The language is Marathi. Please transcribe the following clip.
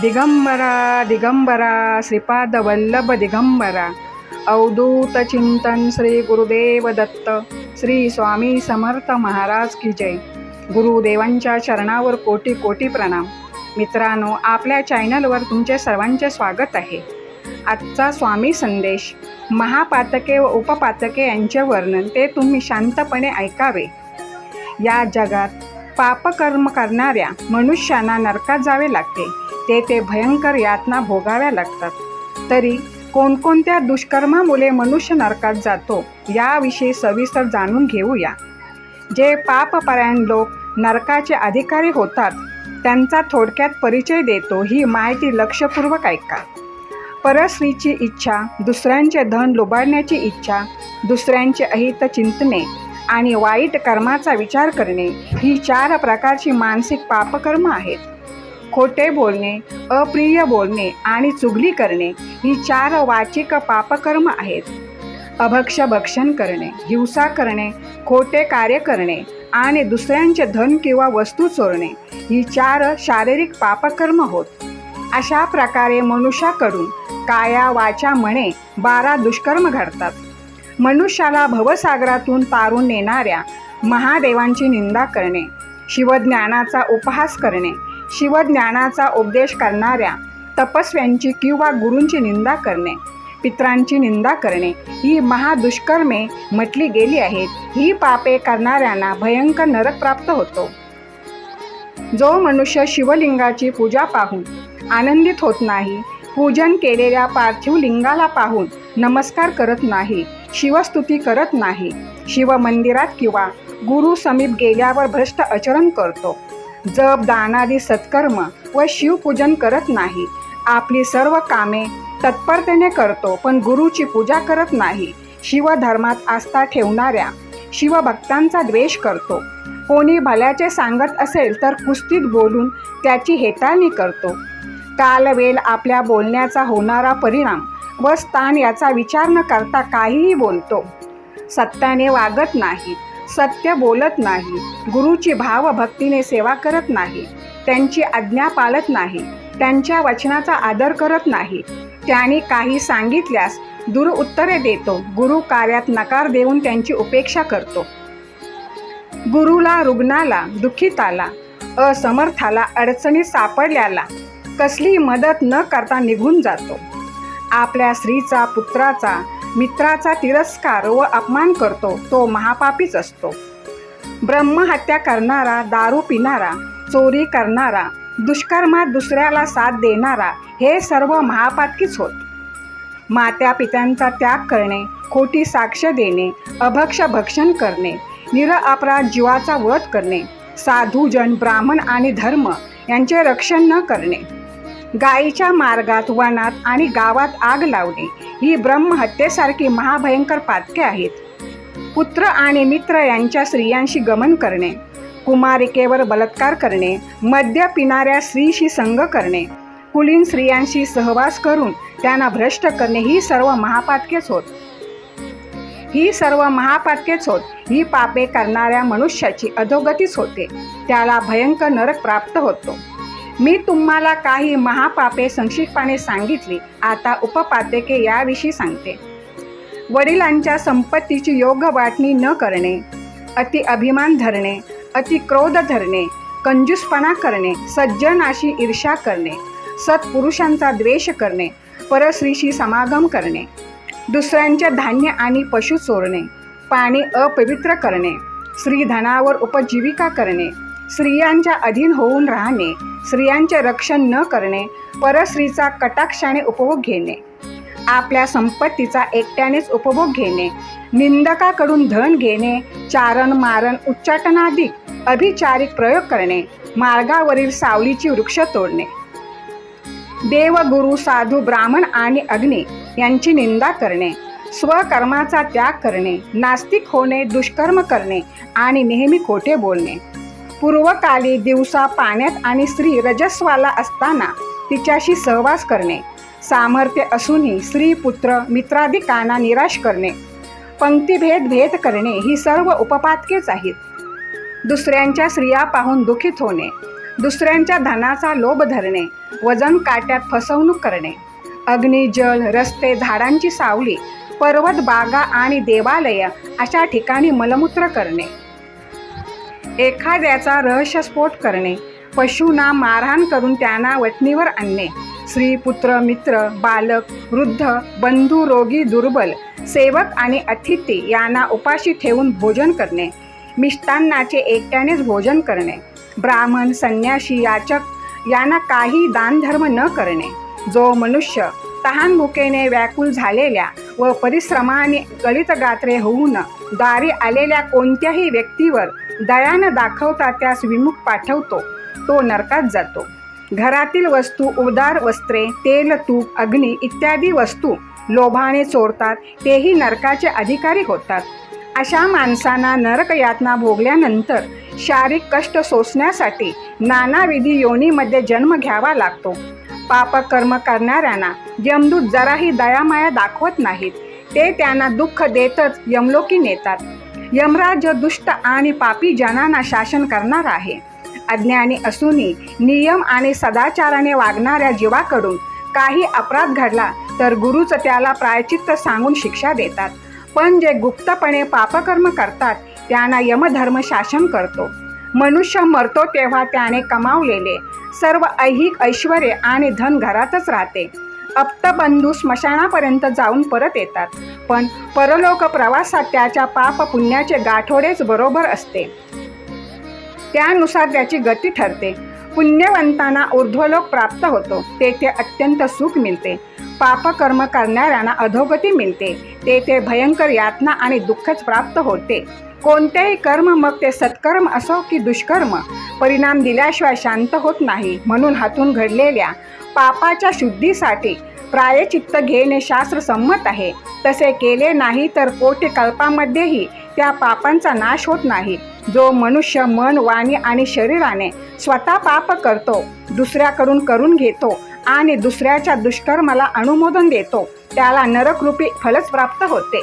दिगंबरा दिगंबरा श्रीपाद वल्लभ दिगंबरा। अवधूत चिंतन श्री गुरुदेव दत्त श्री स्वामी समर्थ महाराज की जय। गुरुदेवांच्या चरणावर कोटी कोटी प्रणाम। मित्रांनो आपल्या चॅनलवर तुमचे सर्वांचे स्वागत आहे. आजचा स्वामी संदेश महापातके व उपपातके यांचे वर्णन ते तुम्ही शांतपणे ऐकावे. या जगात पापकर्म करणाऱ्या मनुष्यांना नरकात जावे लागते. ते ते भयंकर यातना भोगाव्या लागतात. तरी कोणकोणत्या दुष्कर्मामुळे मनुष्य नरकात जातो याविषयी सविस्तर जाणून घेऊया. जे पापपरायण लोक नरकाचे अधिकारी होतात त्यांचा थोडक्यात परिचय देतो ही माहिती लक्षपूर्वक ऐका. परस्त्रीची इच्छा दुसऱ्यांचे धन लुबाडण्याची इच्छा दुसऱ्यांचे अहित चिंतने आणि वाईट कर्माचा विचार करणे ही चार प्रकारची मानसिक पापकर्म आहेत. खोटे बोलणे अप्रिय बोलणे आणि चुगली करणे ही चार वाचिक पापकर्म आहेत. अभक्ष भक्षण करणे हिंसा करणे खोटे कार्य करणे आणि दुसऱ्यांचे धन किंवा वस्तू चोरणे ही चार शारीरिक पापकर्म होत. अशा प्रकारे मनुष्याकडून काया वाचा मने बारा दुष्कर्म घडतात. मनुष्याला भवसागरातून तारून नेणाऱ्या महादेवांची निंदा करणे शिवज्ञानाचा उपहास करणे शिवज्ञानाचा उपदेश करणाऱ्या तपस्व्यांची किंवा गुरूंची निंदा करणे पित्रांची निंदा करणे ही महादुष्कर्मे म्हटली गेली आहेत. ही पापे करणाऱ्यांना भयंकर नरक प्राप्त होतो. जो मनुष्य शिवलिंगाची पूजा पाहून आनंदित होत नाही पूजन केलेल्या पार्थिव लिंगाला पाहून नमस्कार करत नाही शिवस्तुती करत नाही. शिवमंदिरात किंवा गुरु समीप गेल्यावर भ्रष्ट आचरण करतो. जप दानादी सत्कर्म व शिवपूजन करत नाही. आपली सर्व कामे तत्परतेने करतो पण गुरुची पूजा करत नाही. शिवधर्मात आस्था ठेवणाऱ्या शिवभक्तांचा द्वेष करतो. कोणी भल्याचे सांगत असेल तर कुस्तीत बोलून त्याची हेटाळणी करतो. कालवेल आपल्या बोलण्याचा होणारा परिणाम व स्थान याचा विचार न करता काहीही बोलतो. सत्याने वागत नाही सत्य बोलत नाही गुरुची भावभक्तीने सेवा करत नाही त्यांची आज्ञा पाळत नाही त्यांच्या वचनाचा आदर करत नाही. त्यांनी काही सांगितल्यास दुरुत्तरे देतो गुरु कार्यात नकार देऊन त्यांची उपेक्षा करतो. गुरुला रुग्णाला दुःखिताला असमर्थाला अडचणीत सापडल्याला कसलीही मदत न करता निघून जातो. आपल्या स्त्रीचा पुत्राचा मित्राचा तिरस्कार व अपमान करतो तो महापापीच असतो. ब्रह्महत्या करणारा दारू पिणारा चोरी करणारा दुष्कर्मात दुसऱ्याला साथ देणारा हे सर्व महापातकीच होत. मात्या पित्यांचा त्याग करणे खोटी साक्ष देणे अभक्ष भक्षण करणे निर अपराध जीवाचा वध करणे साधूजन ब्राह्मण आणि धर्म यांचे रक्षण न करणे. गायीच्या मार्गात वनात आणि गावात आग लावणे ही ब्रह्महत्येसारखी महाभयंकर पातके आहेत. पुत्र आणि मित्र यांच्या स्त्रियांशी गमन करणे कुमारिकेवर बलात्कार करणे मद्य पिणाऱ्या स्त्रीशी संग करणे कुलीन स्त्रियांशी सहवास करून त्यांना भ्रष्ट करणे ही सर्व महापातकेच होत. ही सर्व महापातकेच होत. ही पापे करणाऱ्या मनुष्याची अधोगतीच होते. त्याला भयंकर नरक प्राप्त होतो. मी तुम्हाला काही महापापे संक्षिप्तपणे सांगितली. आता उपपातके याविषयी सांगते. वडिलांच्या संपत्तीची योग्य वाटणी न करणे अति अभिमान धरणे अति क्रोध धरणे कंजूसपणा करणे सज्जनाशी ईर्षा करणे सत्पुरुषांचा द्वेष करणे परस्त्रीशी समागम करणे दुसऱ्यांचे धान्य आणि पशु चोरणे पाणी अपवित्र करणे स्त्रीधनावर उपजीविका करणे स्त्रियांच्या अधीन होऊन राहणे स्त्रियांचे रक्षण न करणे परस्त्रीचा कटाक्षाने उपभोग घेणे आपल्या संपत्तीचा एकट्यानेच उपभोग घेणे निंदकाकडून धन घेणे चारण मारण उच्चाटनाधिक अभिचारिक प्रयोग करणे मार्गावरील सावलीची वृक्ष तोडणे. देवगुरु साधू ब्राह्मण आणि अग्नी यांची निंदा करणे स्वकर्माचा त्याग करणे नास्तिक होणे दुष्कर्म करणे आणि नेहमी खोटे बोलणे. पूर्वकाली दिवसा पाण्यात आणि स्त्री रजस्वाला असताना तिच्याशी सहवास करणे. सामर्थ्य असूनही स्त्री पुत्र मित्राधिकांना निराश करणे. पंक्तीभेद भेद करणे ही सर्व उपपातकेच आहेत. दुसऱ्यांच्या स्त्रिया पाहून दुखित होणे. दुसऱ्यांच्या धनाचा लोभ धरणे. वजन काट्यात फसवणूक करणे. अग्नी जल रस्ते झाडांची सावली पर्वत बागा आणि देवालय अशा ठिकाणी मलमूत्र करणे. एखाद्याचा रहस्यस्फोट करणे पशूंना मारहाण करून त्यांना वटणीवर आणणे स्त्री पुत्र मित्र बालक वृद्ध बंधू रोगी दुर्बल सेवक आणि अतिथी यांना उपाशी ठेवून भोजन करणे मिष्टान्नाचे एकट्यानेच भोजन करणे ब्राह्मण संन्याशी याचक यांना काही दानधर्म न करणे जो मनुष्य तहान भुकेने व्याकुल झालेल्या व परिश्रमाने गलित गात्रे होऊन दारी आलेल्या कोणत्याही व्यक्तीवर दयानं दाखवता त्यास विमुख पाठवतो तो नरकात जातो. घरातील वस्तू उदार वस्त्रे तेल तूप अग्नी इत्यादी वस्तू लोभाने चोरतात तेही नरकाचे अधिकारी होतात. अशा माणसांना नरक यातना भोगल्यानंतर शारीरिक कष्ट सोसण्यासाठी नानाविधी योनीमध्ये जन्म घ्यावा लागतो. पापकर्म करणाऱ्यांना यमदूत जराही दयामाया दाखवत नाहीत. ते त्यांना दुःख देतच यमलोकी नेतात. यमराज दुष्ट आणि पापी जनांना शासन करणार आहे. अज्ञानी असूनही नियम आणि सदाचाराने वागणाऱ्या जीवाकडून काही अपराध घडला तर गुरुच त्याला प्रायचित्त सांगून शिक्षा देतात. पण जे गुप्तपणे पापकर्म करतात त्यांना यमधर्म शासन करतो. मनुष्य मरतो तेव्हा त्याने कमावलेले सर्व ऐहिक ऐश्वर आणि धन घरातच राहते. अप्तबंधू स्मशानापर्यंत जाऊन परत येतात. पण परलोक प्रवासात त्याच्या पाप पुण्याचे गाठोडेच बरोबर असते. त्यानुसार त्याची गती ठरते. पुण्यवंतांना ऊर्ध्वलोक प्राप्त होतो. तेथे अत्यंत सुख मिळते. पापकर्म करणाऱ्यांना अधोगती मिळते. तेथे भयंकर यातना आणि दुःखच प्राप्त होते. कोणतेही कर्म मग ते सत्कर्म असो की दुष्कर्म परिणाम दिल्याशिवाय शांत होत नाही. म्हणून हातून घडलेल्या पापाच्या शुद्धीसाठी प्रायचित्त घेणे शास्त्र संमत आहे. तसे केले नाही तर कोटी कल्पामध्येही त्या पापांचा नाश होत नाही. जो मनुष्य मन वाणी आणि शरीराने स्वतः पाप करतो दुसऱ्याकडून करून घेतो आणि दुसऱ्याच्या दुष्कर्माला अनुमोदन देतो त्याला नरकरूपी फलच प्राप्त होते.